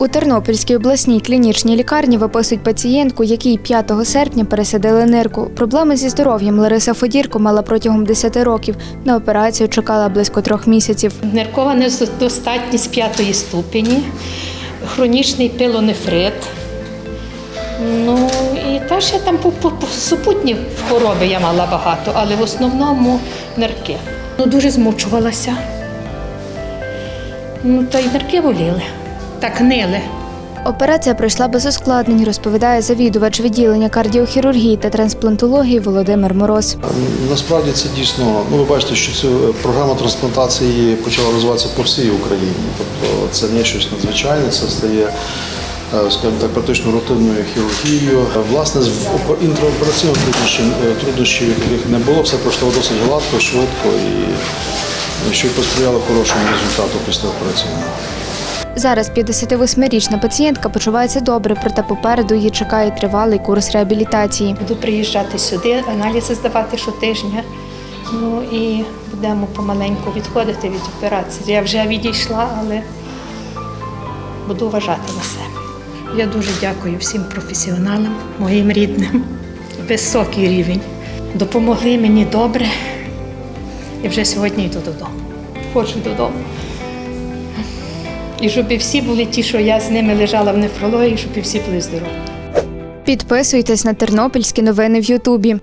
У Тернопільській обласній клінічній лікарні виписують пацієнтку, якій 5 серпня пересадили нирку. Проблеми зі здоров'ям Лариса Федірко мала протягом 10 років. На операцію чекала близько трьох місяців. Ниркова недостатність п'ятої ступені, хронічний пилонефрит. Ну і та ще там супутні хвороби я мала багато, але в основному нирки. Ну, дуже змучувалася. Ну, та й нирки боліли. Так нили. Операція пройшла без ускладнень, розповідає завідувач відділення кардіохірургії та трансплантології Володимир Мороз. Насправді це дійсно, ну ви бачите, що ця програма трансплантації почала розвиватися по всій Україні. Тобто це не щось надзвичайне, це стає, е, скажімо так, практично рутинною хірургією. Власне, з інтраопераційних труднощів, е, труднощів яких не було, все пройшло досить гладко, швидко і е, що й посприяло хорошому результату після операційного. Зараз 58-річна пацієнтка почувається добре, проте попереду її чекає тривалий курс реабілітації. Буду приїжджати сюди, аналізи здавати щотижня. Ну і будемо помаленьку відходити від операції. Я вже відійшла, але буду вважати на себе. Я дуже дякую всім професіоналам, моїм рідним. Високий рівень. Допомогли мені добре. І вже сьогодні йду додому. Хочу додому. І щоб всі були ті, що я з ними лежала в нефрології, щоб і всі були здорові. Підписуйтесь на тернопільські новини в Ютубі.